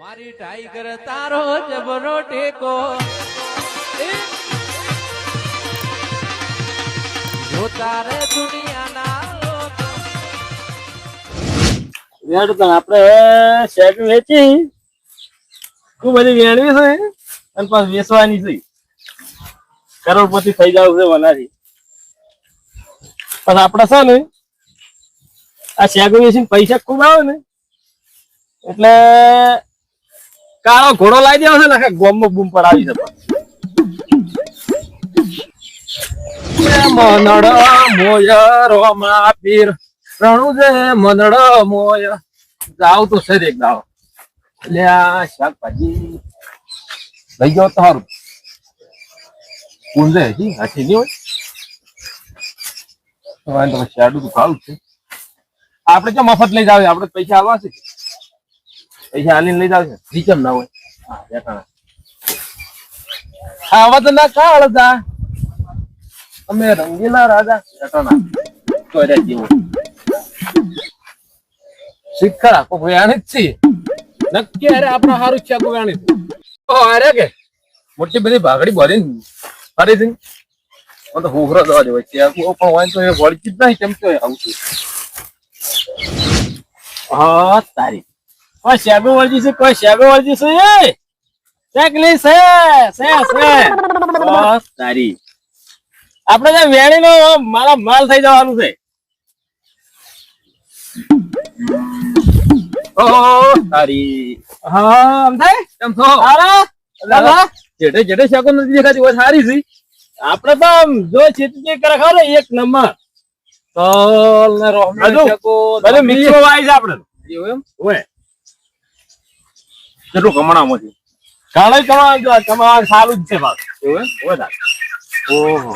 મારી ટાઈગર તારો જબરો ટેકો. જો તારે દુનિયાના વેડ તો આપણે શેટ વેચી. ખૂબ બધી વેણવી છે અને પાછું વેચવાની છે. કરોડપતિ થઈ જાવ છે વનાથી પણ આપણે છે ને, આ શેગો વેચીને પૈસા ખૂબ આવે ને. એટલે કાળો ઘોડો લાવી દેવો છે ને ગોમ બૂમ પડાવી છે મનડ મોય રોમા પીર, રણુ છે મનડ મોય. જાવ તો છે એક દાવ એટલે આ શાકભાજી. લઈ જાવ તો સારું કુંજે હજી હાથી નહીં હોય. તમારે તમે શાડું તો ખાવું છે. આપણે કે મફત લઈ જાવ આપણે પૈસા આવવા છે. પૈસા આલીને લઈ જાવ છે. રીચમ ના હોય? હા બેઠા આવા તો ના કાળ અમે રંગીલા રાજા. ચોર્યા જેવું. જ નક્કી અરે આપણા હારું છે ઓ અરે કે મોટી બધી ભાગડી ભરીને ફરી છે તો હુહરો દવા દેવાય છે. પણ હોય તો એ વળતી જ નહીં કેમ કે આવું છું. હા તારી. કોઈ શેગો વળજી છે કોઈ શેગો વળજી છે એ? શેક છે છે છે બસ તારી. આપણે જે વેણી મારા માલ થઈ જવાનું છે. ઓહો તારી. હા આમ થાય? કેમ છો? સારા દાદા? જેડે જેડે શાકો નથી દેખાતી હોય સારી છે. આપણે તો આમ જો ચેતી કરે ખરો એક નંબર. તો ને રોહમણ બધું- મિક્સ છે આપણે. એવું એમ? ઓય. કેટલું કમણામાં છે? કાલે કમાવા કમાવા સારું જ છે એવું એમ? ઓહો.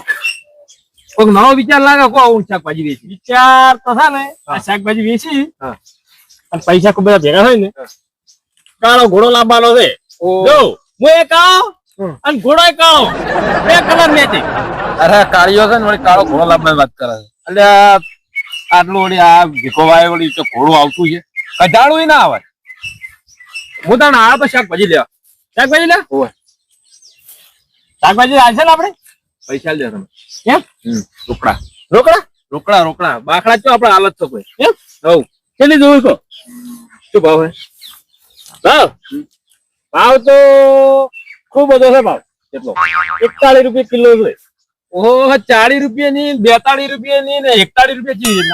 કોઈક નવો વિચાર લાગે કો હું શાકભાજી વેચી વિચાર તો છે ને. આ શાકભાજી વેચી. અને પૈસા ખૂબ બધા ભેગા થાય ને કાળો ઘોડો લાવવાનો છે. જો હું એ કાળો અને ઘોડો એ કાળો બે કલર મેચિંગ. અરે કાળીઓ છે ને વળી કાળો ઘોડો લાવવાની વાત કરે છે. એટલે આટલું વળી આ ભીખો વાય વળી તો ઘોડું આવતું છે. કઢાળું ના આવે. હું તને આ તો શાકભાજી લેવા શાકભાજી લે? ઓય. શાકભાજી આવશે ને આપણે? પૈસા લે તમે. કેમ રોકડા. રોકડા? રોકડા રોકડા. બાકડા ચો આપણે હાલત તો કોઈ. એમ? હવ કેટલી જોયું કહો શું ભાવ હે? ભાવ? ભાવ તો ખૂબ બધો છે ભાવ. કેટલો? એકતાળીસ રૂપિયા કિલો છે. ઓહો ચાલીસ રૂપિયાની બેતાળીસ રૂપિયાની ને એકતાળીસ રૂપિયા ચીજ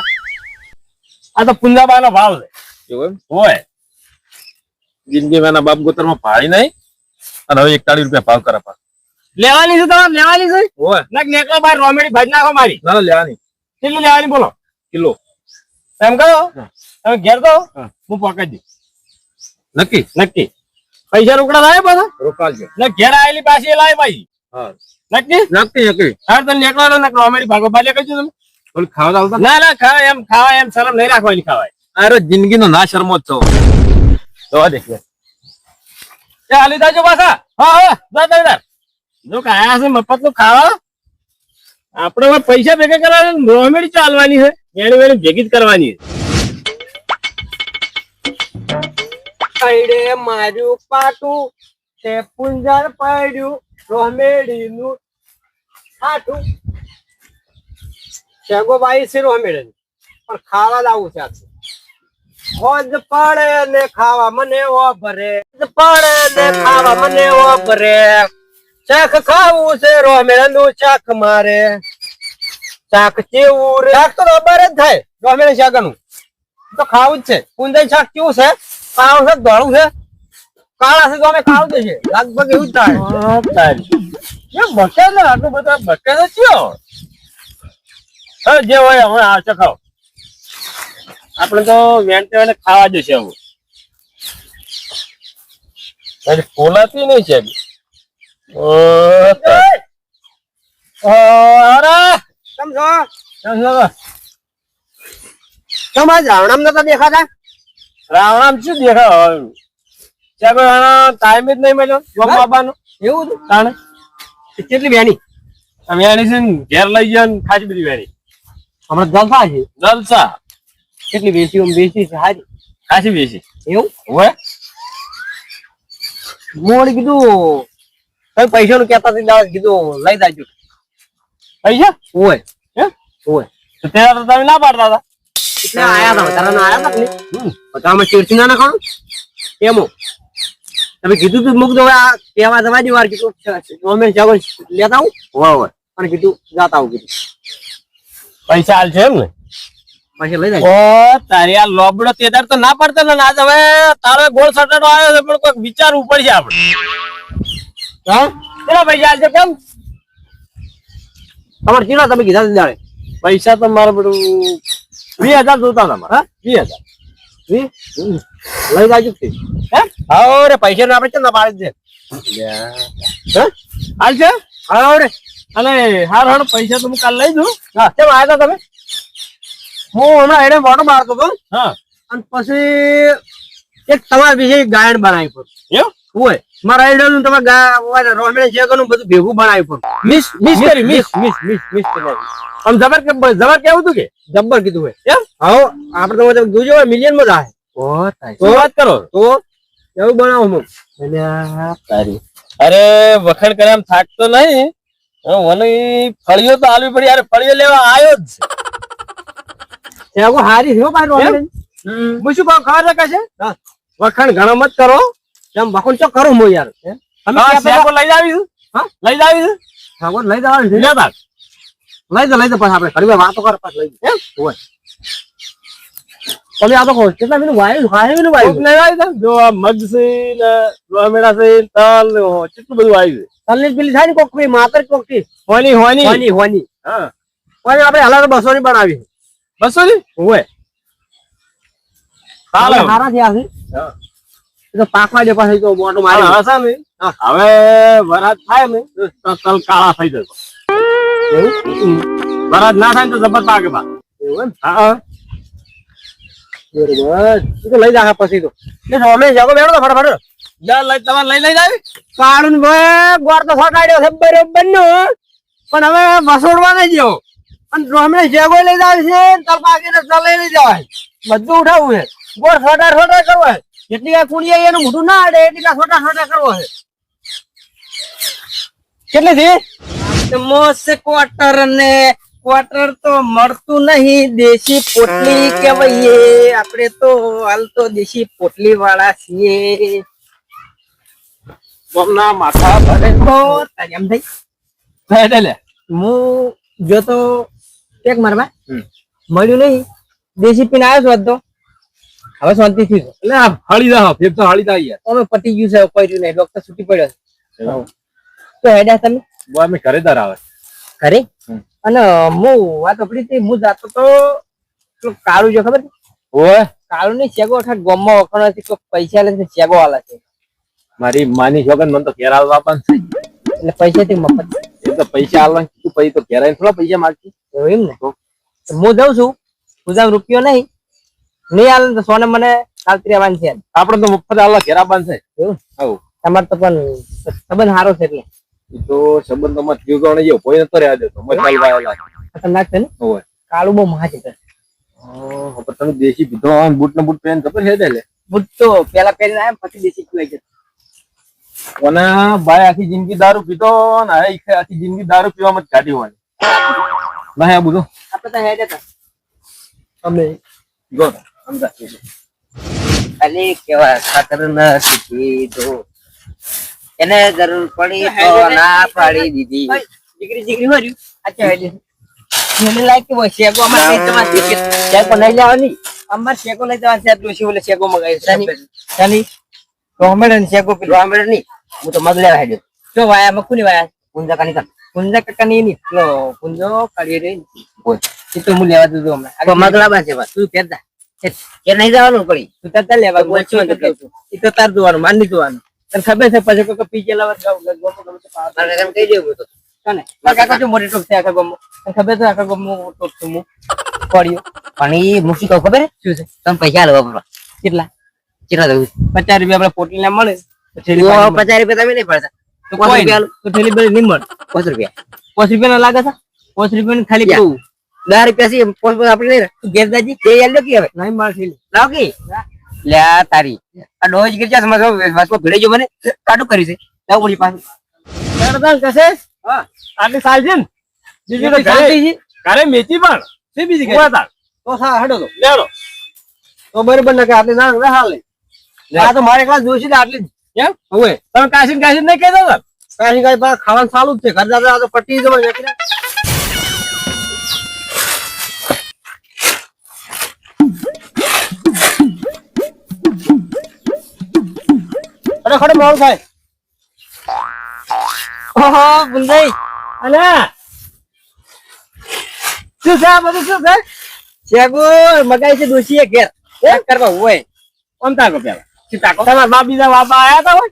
આ તો પુંજાબા નો ભાવ છે. હોય. જિંદગી મેના બાપ ગોતરમાં ભાઈ નહીં. અને હવે એકતાળીસ રૂપિયા ભાવ કરે પાછો. લેવાની છે તમારે? લેવાની છે? નેકળો બાર રોમેડી ભાજ નાખો મારી. ના ના લેવાની. કેટલું લેવાની બોલો? કિલો. એમ કહો. તમે ઘેર તો હું. પકડી દઉં નક્કી? નક્કી. પૈસા રોકડા લાવે પાછા? રોકાલજો. ને ઘેર આવેલી પાછી લાવે પાછી. હા. નક્કી? નક્કી નક્કી. હા તો નેકળો ને રોમેડી ભાગો બાજે કહી તમે. ખાવા ના ના ખાવા એમ ખાવા એમ શરમ નહીં રાખવાની ખાવાય. અરે જિંદગીનો ના શરમો જ છો. જોવા દે. એ હાલી દાજો હા જા કાયા મફતનું ખાવા. આપણે પૈસા ભેગા કરવાના રોમેડી ચાલવાની કરવાની છે. માર્યું પાટું, તે પુંજર પડ્યું રોમેડી નું આટું શેગોબાઈ છે રોમેડી પણ ખાવા લાવું છે હોજ પડે ને ખાવા મને ઓભરે. પડે ને ખાવા મને ઓભરે. ભરે શાક ખાવું છે રોમેળાનું નું શાક મારે. શાક કેવું રે? શાક તો ખબર જ થાય રોમેળા શાકનું તો ખાવું જ છે. કુંદન શાક કેવું છે? કાળું છે ધોળું છે? કાળા છે તો અમે ખાવું જ છે. લગભગ એવું થાય. બકે ને આટલું બધા બકે તો ચિયો? જે હોય હવે આ ચખાવ આપણે તો વેંટે ખાવા જશે હવે. એટલે ફોલાતી નહીં છે રાવણામ નતા દેખાતા? રાવણામ શું દેખાય ટાઈમ જ નહીં મળ્યો ગોમ બાબાનો એવું તાણે? કેટલી વેણી? વેણી છે ઘેર લઈ જાય ને ખાસી બધી વેણી. હમણાં જલસા છે. જલસા. કેટલી બેસી ઓમ બેસી છે હારી. ખાસી વેચી એવું? હોય હું કીધું તમે પૈસા નું કેતા હતા કીધું લઈ જાજો. પૈસા? ઓય હે? ઓય તો ત્યાં તો તમે ના પાડતા હતા. એટલે આયા હતા ના આયા હતા નહીં? બધામાં ચીડચી ના નાખવાનું? એમો. તમે કીધું તું મુક દો આ કહેવા જવાની વાર કીધું અમે જગો લેતા આવું. વાહ વાહ અને કીધું જાતા આવું કીધું. પૈસા હાલ છે એમ ને પછી લઈ જાય. ઓ તારે આ લોબડો તેદાર તો ના પડતો ને આજ હવે તારો ગોળ સટાડો આવ્યો છે પણ કોઈક વિચારવું પડશે આપણે. હા? કેટલા કેમ? તમારે ચીડો તમે કીધા દાડે પૈસા તો મારે બધું વીસ હજાર જોતા તમારે હા? વીસ હજાર? વી? લઈ જાજો હે? હા રે પૈસા ને આપણે ચંદા પાડી છે હાલ છે? હા રે. અને હાર હાર પૈસા તો હું કાલ લઈ જઉં. હા કેમ આવ્યા હતા તમે? હું હમણાં એને મોટો મારતો હતો. હા. અને પછી એક તમારા વિશે ગાયન બનાવી પડું એવું? હોય મારા આઈડલનું તમે ગા રોમેન શેખરનું બધું ભેગું બનાવી પડું મિસ મિસ કરી મિસ. મિસ મિસ મિસ કરી. આમ જબર કે જબર કેવું તું કે? જબ્બર કીધું હોય. એમ? હા આપણે તમે જોજો હોય મિલિયનમાં જાય ઓ શું વાત કરો. તો એવું બનાવો હું. તારી. અરે વખાણ કરે એમ થાકતો નહીં. મને ફળીઓ તો આલવી પડી. યાર ફળીઓ લેવા આવ્યો જ શેખો હારી થયો ભાઈ રોમેન હું શું કહું ખબર છે? છે વખાણ ઘણો મત કરો. તેમ વખાણ તો કરું હું યાર. તમે શેકો લઈ જાવી હા? લઈ જાવી છે? ઠાકોર લઈ જવાનું છે. લે. લઈ જાય લઈ દો પછી આપણે ઘણી વાતો કર પછી લઈ એમ? હોય. તમે આ તો કહો કેટલા મિનિટ વાયુ હાય મિનિટ વાયુ લઈ આવી? જો આ મગ છે ને રોમેડા છે તલ કેટલું બધું આવ્યું તલની પેલી થાય ને કોક માતર કોકથી હોની હોની. હોની હોની. હા. હોની આપણે હાલા બસો ની બનાવી બસો ની ચાલે. હારા થયા છે. હા. તો પાકવા દે પાછી તો મોટું મારી છે ને? હવે વરાત થાય ને તો તલ કાળા થઈ જશે. વરાત ના થાય તો જબર પાકે બા. એવું હા બરોબર. તો લઈ જા પછી તો. અમે જાગો બેઠો તો ફટાફટ. જા લઈ તમારે લઈ લઈ જાવી? કાળું ભાઈ ગોળ તો ફટાડ્યો છે બરોબર નો પણ હવે વસોડવા નહીં જેવો અને રોમને જેગો લઈ જાય છે પાકીને તલ લઈ લઈ જવાય બધું ઉઠાવવું છે. ગોળ ફટાર ફટાર કરવો છે. જેટલી આ કુડિયા એનું મોઢું ના અડે એટલી આ ફટાર ફટાર કરવો છે. કેટલી થી મોસ ક્વાર્ટર ને ક્વાર્ટર તો મળતું નહીં. દેશી પોટલી કહેવાય આપણે તો હાલ તો દેશી પોટલી વાળા છીએ. બમના માથા ભરે. તો તારી એમ થઈ. લે હું જોતો એક મારવા? મળ્યું નહીં. દેશી પીને આવ્યો છો તો. હવે શાંતિ થી એટલે હાળી દા ફેર તો હાળી દા યાર. અમે પતી ગયું છે પડ્યું નહીં. ડોક્ટર છૂટી પડ્યો તો હેડા તમે? બો અમે ઘરે દર આવે ઘરે? અને હું વાત આપડી હતી હું જાતો તો કાળું જો ખબર? ઓય કાળું ની શેગો અઠાટ ગોમમાં વખણ હતી કોઈ પૈસા લે છે શેગો આલે છે. મારી માની છોકન મને તો ઘેર આવવા પણ એટલે પૈસા થી મફત. એ તો પૈસા આલવા તું પછી તો ઘેર આવીને થોડા પૈસા માગતી એવું એમ ને? હું જાઉં છું. પૂજા રૂપિયો નહીં. નહીં આલે તો સોને મને કાલત્રી આવવાની છે. આપડે તો મફત આલવા ઘેરા બાંધશે એવું? તમારે તો પણ સંબંધ સારો છે એટલે. તો સંબંધોમાં થયું ગણે જેવો કોઈ નતો રહ્યા દેતો મત ચાલવા આવેલા. ખતરનાક છે ને? હોય કાળું બહુ મહા છે ઓ પણ તમે દેશી પીધો આમ બૂટ ને બૂટ પહેરીને ખબર છે એટલે બૂટ તો પેલા પહેરીને આવ્યા પછી દેશી પીવાય છે. અને ભાઈ આખી જિંદગી દારૂ પીતો ને આખી જિંદગી દારૂ પીવામાં જ કાઢી હોવાની ના આ બધું આપણે તો હેડ હતા અમે જો સમજા અરે કેવા ખાતર નથી પીધો એને જરૂર પડી તો ના પાડી દીધી દીકરી દીકરી મર્યું અચ્છા મને લાગે કે ભાઈ શેકો અમારે તમારે દીકરી શેકો નહીં લેવાની અમારે શેકો લઈ જવાની છે ડોશી ઓલે શેકો મગાવી શાની શાની ટોમેટો ને શેકો પેલો ટોમેટો નહીં હું તો મગ લેવા હેડ્યો જો વાયા મકુની વાયા પુંજા કાની કર પુંજા કાકાની નહીં પેલો પુંજો કાઢી બોલ એ તો હું લેવા દીધું હમણાં. મગ લાવવા છે બસ. તું કહેતા કે નહીં જવાનું પડી તું તાર લેવા એ તો તાર જોવાનું માન નહીં જોવાનું. તને ખબર છે પછી કોઈ પીજે લાવવા ગાવ ગમો કહી દેવું તો તને કાકા જો મોટી ટોપ છે આખા ગમો. તને ખબર છે આખા ગમો ટોપ છું હું પડ્યો. પણ એ મુખી કહું ખબર શું છે? તમે પૈસા લેવા પડવા કેટલા? કેટલા દઉં? પચાસ રૂપિયા આપણે પોટલી ના મળે પચાસ રૂપિયા તમે નહીં પડતા તો રૂપિયા તો થેલી પાંચ રૂપિયા. પાંચ રૂપિયા ના લાગે છે? પાંચ રૂપિયા ખાલી પેલું દસ રૂપિયા છે પાંચ પાંચ આપણે નહીં તું તે યાર લો કે હવે. નહીં મળે થેલી લાવ કે. લ્યા તારી. આ ડોજ ગીર જા સમજ વાસમાં ભીડે જો મને. કરી છે. પડી પાછું. હેડતા કશે? હા. આટલી સાલ છે ને? બીજું તો ઘરે ઘરે મેથી પણ. શી બીજી કઈ? તો સા હેડો તો. તો બરોબર ને કે આટલી ના હાલે. આ તો મારે એકલા જોઈશે ને આટલી. એમ ખાવાનું સારું છે. ઘર દાદા આ તો પટ્ટી જવા નીકળ્યા. અરે ખડે મોડું થાય. ઓહો બુંદાઈ અને શું છે બધું, શું છે? શેગુ મગાઈ છે દોશીએ ઘેર. કરવા હોય. કોણ તારો પેલા. તમારા બાપ બીજા બાપા આયા હતા હોય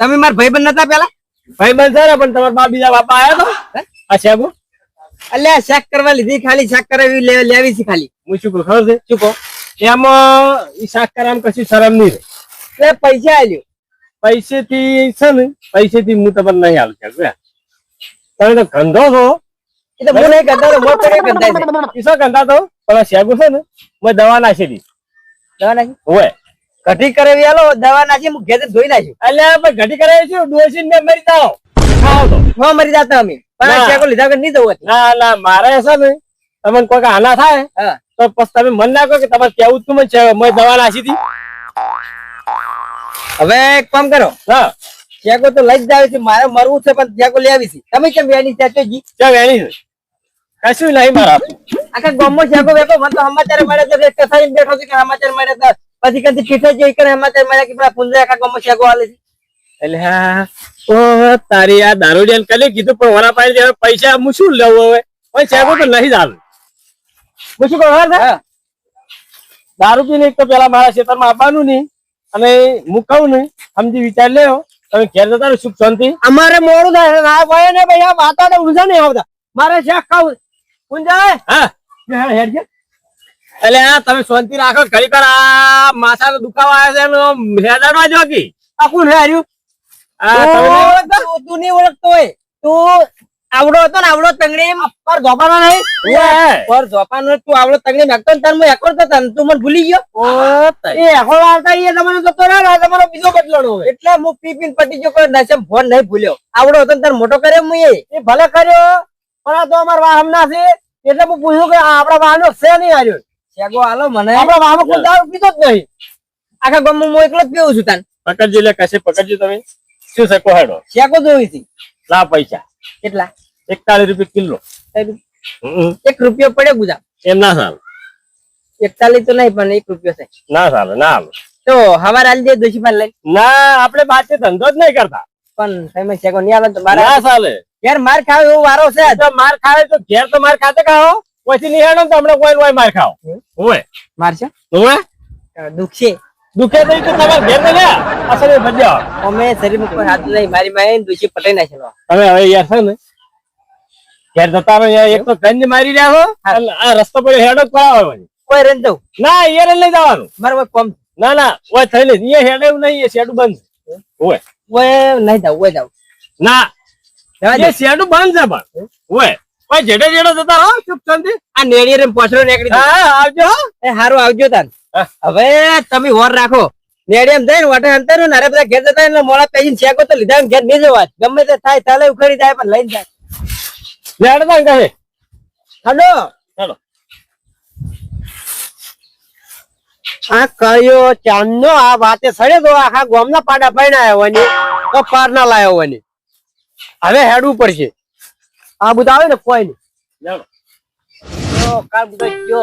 તમે મારા ભાઈબંધ નતા પેલા? ભાઈ બંધ છે પણ તમારા બાપ બીજા બાપા આયા હતા આ શેગુ અલ્યા શેક કરવા લીધી ખાલી શેક કરાવી લેવી છે ખાલી. હું શું ખબર છે? શું એમાં શાક કરવામાં કશું શરમ નહીં એટલે પૈસા આલ્યો. પૈસે થી છે ને પૈસે થી હું તમને નહીં આલું શકું. તમે તો ગંધો છો. એ તો મને તો છે. ગંધા તો પણ શેગુ છે ને મેં દવા નાખી દી દવા નાખી? હોય કઢી કરાવી આલો દવા નાખી હું ઘેર ધોઈ નાખ્યું. એટલે આપણે ઘટી કરાવી છું ડોસી ને મરી જાઓ. હા મરી જાતા અમે. પણ આ. લીધા વગર નહીં હતી. ના ના મારે છે ને તમને કોઈ આના થાય? તો પછી તમે મન ના કહો કે તમારે કેવું તું મને મેં દવા નાખી હતી. હવે એક કામ કરો. હા. ચેકો તો લઈ જ જાવી છે મારે મરવું છે પણ ચેકો લઈ આવી છે. તમે કેમ વેની ચાચો જી. એની છે. કશું નહીં મારા આખા ગામમાં ચેકો વેકો મને તો સમાચાર મળે છે કે સમાચાર મળે છે. પછી કદી કીધે છે કે સમાચાર મળ્યા કે પેલા પુંજરા આખા ગામમાં શેકો હાલે છે. એટલે હા ઓ તારી આ દારૂડિયાને કલે કીધું પણ વરા પાડી હવે પૈસા હું શું લેવું હવે? હવે શેગો તો નહીં જ આવે. હું શું કહું દારૂ પીને એક તો પેલા મારા ખેતરમાં આવવાનું નહીં અને હું કહું ને સમજી વિચાર લેવો તમે ઘેર જતા સુખ શાંતિ. અમારે મોડું થાય. ના ભાઈ ને ભાઈ આ વાતો ઊંઝા નહીં આવતા. મારે શેક ખાવું પૂંજાય હા. હેડ છે એટલે આ તમે શાંતિ રાખો કર આ માથાનો દુખાવો આવે છે હેદાડવા જો કી આ કોણ હાર્યું તું નહીં- ઓળખતો- તું નહીં ઓળખતો હોય. તું આવડો હતો ને આવડો તંગડી પર ગોપાનો નહીં. પર જોપાનો તું આવડો તંગડી નાખતો ને તાર તો તને તું મને ભૂલી ગયો. એ આવતા એ તમને તો તમારો બીજો બદલાનો એટલે હું પીપીન પટી ગયો કોઈ ફોન નહીં ભૂલ્યો. આવડો હતો ને તાર મોટો કર્યો હું એ ભલે કર્યો પણ આ તો અમારા વાહન ના છે. એટલે હું પૂછ્યું કે આપડા વાહનો છે નહીં હાર્યો શેગો હાલો મને આપણા વાહનો કોઈ દારૂ પીતો જ નહીં. આખા ગામમાં હું એકલો જ પીવું છું તાન. પકડજો લે કશે પકડજો તમે. શું છે કોહેડો? શેકો જોઈ હતી. લા પૈસા. કેટલા? એકતાલીસ રૂપિયા કિલો. એક રૂપિયો પડ્યો ગુજા એમ ના ચાલે એકતાલીસ તો નહીં પણ એક રૂપિયો છે ના ચાલે ના હાલે. તો હવાર આલી દે દોશી પાન લઈ ના આપણે બાતે ધંધો જ નહીં કરતા. પણ તમે નહીં આવે તો મારા ના ચાલે ઘેર માર ખાવ એવો વારો છે જો માર ખાવે તો ઘેર તો માર ખાતે ખાઓ. પછી નહીં હેડો ને તો કોઈ કોઈ માર ખાવ ઓય મારશે ઓય દુખશે. દુખે તો તો તમાર ઘેર ને લ્યા. અસલ એ ભજ્યા અમે શરીરમાં કોઈ હાથ નહીં મારી માએ દુખી પટાઈ નાખેલો. તમે હવે યાર છે ને ઘેર જતા રહો યાર એક તો ગંજ મારી રહ્યા હો આ રસ્તો પર હેડો કરાવો કોઈ રન દઉં. ના યાર લઈ જવાનું. મારે કોઈ કોમ. ના ના ઓય થઈ નહીં એ હેડે નહીં એ શેડું બંધ. ઓય ઓય નહીં જાવ ઓય જાવ ના એ શેડું બંધ છે પણ. હોય ઓય જેડે જેડે જતા રહો ચૂપ શાંતિ. આ નેડી રે પોછડો નીકળી હા આવજો એ હારું આવજો તાન. હવે તમે હોર રાખો. નેડી એમ જઈને વાટે અંતર ને અરે બધા ઘેર જતા એટલે મોડા પેજીન છેકો તો લીધા ઘેર નહીં જવા ગમે તે થાય તાલે ઉખડી જાય પણ લઈને જાય. લેડો તાન કહે હડો ચાલો આ કયો ચાંદનો આ વાતે સડે તો આખા ગામના પાડા પાડ્યા ને તો પાર ના લાયો ને. હવે હેડવું પડશે આ બધા આવે ને કોઈ નહીં. લેડો કાલ બધો જો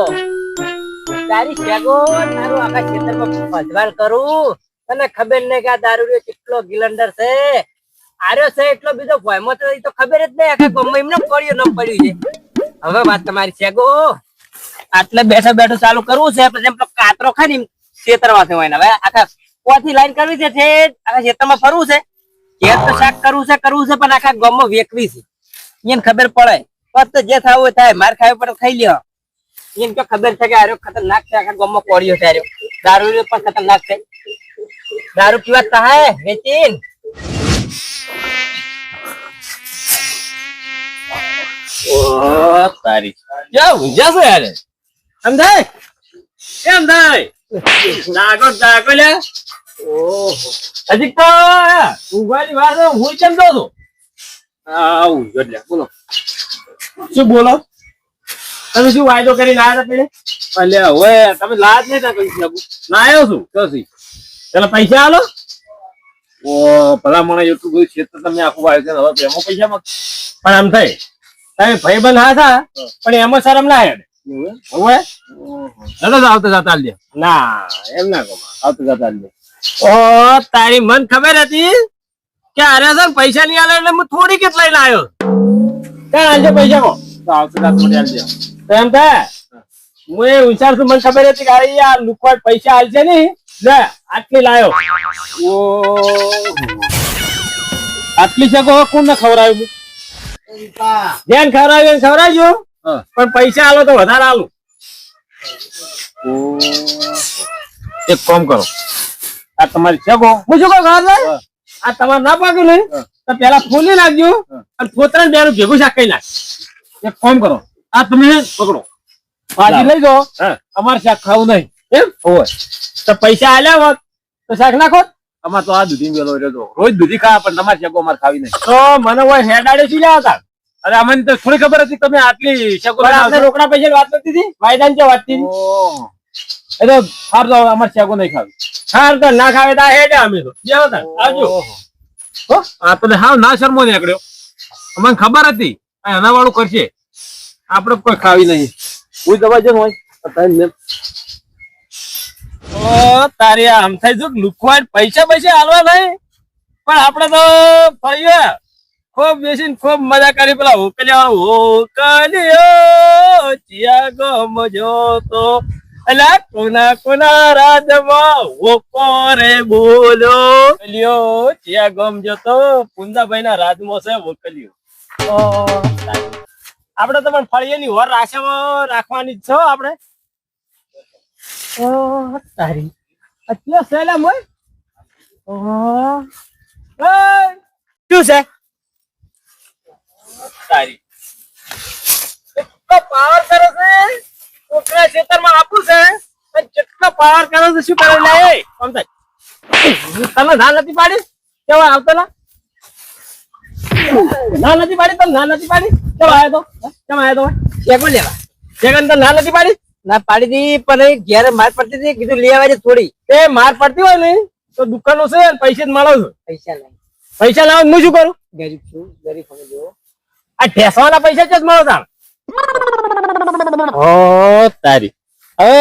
તારી શેકો તારું આખા ખેતરમાં ભજવાલ કરું. તને ખબર નહીં કે આ દારૂડિયો કેટલો ગિલંડર છે. આર્યો છે એટલો બીજો ભયમાં તો તો ખબર જ નહીં. આખા ગામમાં એમને પડ્યું ન પડ્યું છે. હવે વાત તમારી શેકો આટલે બેઠા બેઠું ચાલુ કરવું છે પછી એમ કાતરો ખાય ને માંથી હોય ને હવે આખા કોથી લાઈન કરવી છે આખા ખેતરમાં ફરવું છે? ખેત શાક કરવું છે કરવું છે પણ આખા ગામમાં વેકવી છે. એને ખબર પડે. પત જે થવું થાય. માર ખાવી પડે ખાઈ લ્યો. એને તો ખબર છે કે આર્યો ખતરનાક છે આખા ગામમાં કોળિયો છે આર્યો દારૂ પણ ખતરનાક છે. દારૂ પીવા થાય વેચીન. ઓ તારી. ક્યાં ઊંઝા છે યાર? એમ થાય એમ થાય જાગો જાગો લે ઓહો. હજી તો ઊંઘવાની છે, હું કેમ દઉં છું? આવું જો બોલો. શું બોલો? તમે શું વાયદો કરી લાયા હતા પેલે? અલ્યા હવે તમે લાજ નહીં શકું ના આવ્યો છું પૈસા આલો? ઓ ભલા મને એટલું બધું ક્ષેત્ર તમે આખું આવ્યું હવે એમાં પૈસા માં પણ આમ થાય. તમે ભાઈબંધ હા હતા પણ એમાં શરમ ના હેડ. હવે? આવતા જતા લે ના એમ ના કહો આવતા જતા લે ઓ તારી મન ખબર હતી? કે અરે સર પૈસા નહીં આલે એટલે હું થોડી કેટ લઈને આવ્યો ક્યાં આલજે પૈસા કો તો તો એમ થાય? હું એ હોશિયાર છું મને ખબર હતી કે અરે યાર લુકવાટ પૈસા આલશે નહીં. લે આટલી લાયો. ઓ આટલી છે કોણ ને ખવડાવ્યું જેન ખવડાવ્યું ખવડાવજો. પણ પૈસા આલો તો વધારે આલું. એક કામ કરો. આ તમારી છે કો હું શું કહું છે? આ તમારે ના પાક્યું ને તો પેલા ફોલી નાખજો અને ફોતરા બે ભેગું શાક કઈ નાખ. એક કામ કરો. આ તમે પકડો. ભાજી લઈ જાઓ. અમારે શાક ખાવું નહીં. એમ? હોય. તો પૈસા આલ્યા હોત તો શાક નાખો અમાર તો આ દૂધી વેલો રહ્યો રોજ દૂધી ખાવા પણ તમારે શાકો અમારે ખાવી નહીં. તો મને હોય હેડાડે શું લેવા હતા? અરે અમને તો થોડી ખબર હતી તમે આટલી રોકડા પૈસા વાત કરતી હતી? વાયદાની જે વાત એ તો હાર તો અમારે શાકો નહીં ખાવી હાર તો ના ખાવે તા હેડે અમે તો જાઓ તાર, આવજો હો આ તો હાવ ના શર્મો નીકળ્યો અમને ખબર હતી આ એના વાળું કરશે આપણે કોઈ ખાવી નહીં હું દવા જન હોય તો તારી મેં ઓ તારી આમ થાય જો લુકવાડ પૈસા પૈસા હાલવા નહીં પણ આપણે તો ફર્યા ખૂબ બેસીને ખૂબ મજા કરી પેલા હોકલિયા હોકલિયો ચિયા ગમ જોતો અલા, કોના કોના રાજમાં હોકો બોલો. લ્યો ચિયા ગમ જોતો પુંજાભાઈ ના રાજમાં છે હોકલિયો ઓ આપણે તો પણ ફળિયાની હોર રાખવામાં રાખવાની છો આપણે. ઓ, તારી. અત્યારે સેલા મોય? ઓ શું છે? તારી. પાવર કરે છે. કોકરા ખેતરમાં આપું છે. પણ કેટલો પાવર કરો છે શું કરે લે સમજાય તને ના નથી પાડી? કેવા આવતો ના ના નથી પાડી? તને ના નથી પાડી? કેમ આવ્યો તો? કેમ આવ્યો તો? શેકો લેવા. જગન તને ના નથી પાડી? ના પાડી દી પણ એ ઘેર માર પડતી હતી કીધું લઈ આવે થોડી. એ માર પડતી હોય ને તો દુકાનો છે અને પૈસા જ મળો છો. પૈસા નહીં. પૈસા લાવો હું શું કરું? ગરીબ છું ગરીબ સમજો. આ ઠેસવાના પૈસા જ મળો તાણ? ઓ તારી હવે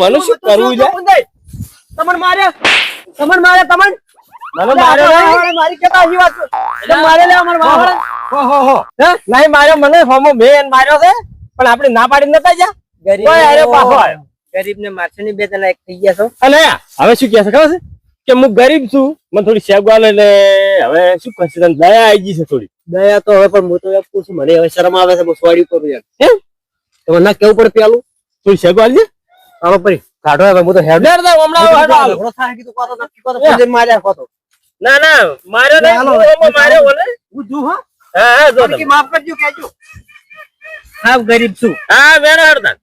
વલું શું કરવું છે તમને માર્યા તમને માર્યા તમને મને માર્યો મારી કેતા હજી વાત એટલે મારે લે અમાર વાવડે. હો, હો, હો. નહીં માર્યો મને હોમો મેં માર્યો છે પણ આપણે ના પાડી નતા જા ગરીબ પાછો આવ્યો. ગરીબ ને મારશે ની બે તને એક થઈ ગયા છો અને હવે શું કહે છે ખબર છે કે હું ગરીબ છું મને થોડી સેગવાલ એટલે હવે શું કરશે તને દયા આવી ગઈ છે થોડી. દયા તો હવે પણ હું તો આપું પૂછું મને હવે શરમ આવે છે સોડી કરું યાર તમે ના કેવું પડે પેલું? થોડી સેગવાલ છે? આવો પરી કાઢો હવે હું તો હેડ ડર દે હમણાં હવે હાલો, હાલો. ઝઘડો થાય કીધું કોતો નક્કી કોતો પછી માર્યા કોતો ના ના માર્યો નહીં માર્યો બોલે. હું જો હા. હા જો માફ કરજો કેજો હા ગરીબ છું. હા વેરા હડતા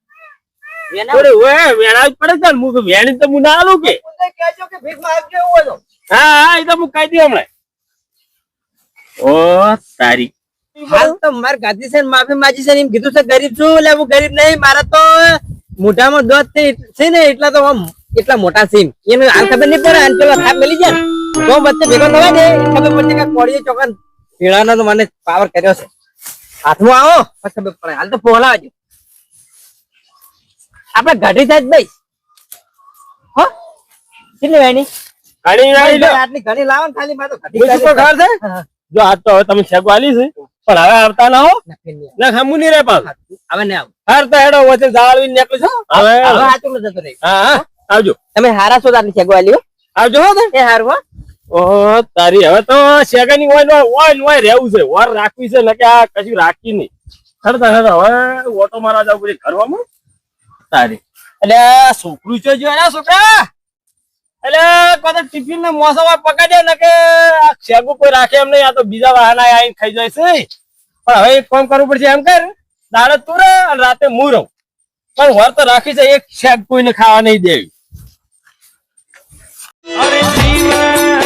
મોઢામાં દોત છે છે ને એટલા તો આમ એટલા મોટા સીમ. એને હાલ ખબર નહીં પડે અને પેલો થાપ મળી જાય ને, તો વચ્ચે ભેગો થવા દે ખબર પડશે કે કોળીએ ચોકન પીણાનો તો મને પાવર કર્યો છે. હાથમાં આવો ખબર પડે. હાલ તો પહોળાવજો આપણે ઘડી થાય ભાઈ હો? કેટલી વેણી ઘણી વેણી લો. આટલી ઘણી લાવો ને ખાલી મારે ઘડી બીજું કોઈ થાય ખબર છે જો આ તો હવે તમે શેકો છે. પણ હવે આવતા ના હો. ના ખામું નહીં રે પાછું. હવે ને આવ. હાર તો હેડો વચ્ચે જાળવી નીકળી છો. હવે હવે આચું જતો રહી. હા હા આવજો. તમે હારા છો તારની છેગવા આવજો હો એ હારું હો. ઓહો તારી હવે તો શેગાની હોય ને હોય હોય રહેવું છે. વાર રાખવી છે ને કે આ કશું રાખી નહીં. ખરતા ખરતા હવે ઓટો મારવા જાવ પછી ઘરમાં. તારી. ને છોકરા એટલે કદાચ કોઈ રાખે એમ નહીં તો બીજા વાહન આવીને ખાઈ જાય છે. પણ હવે એક કરવું પડશે, એમ કર. દાડે તું અને રાતે હું પણ વાર તો રાખી છે, એક શેગ કોઈને ખાવા નહીં દેવી. અરે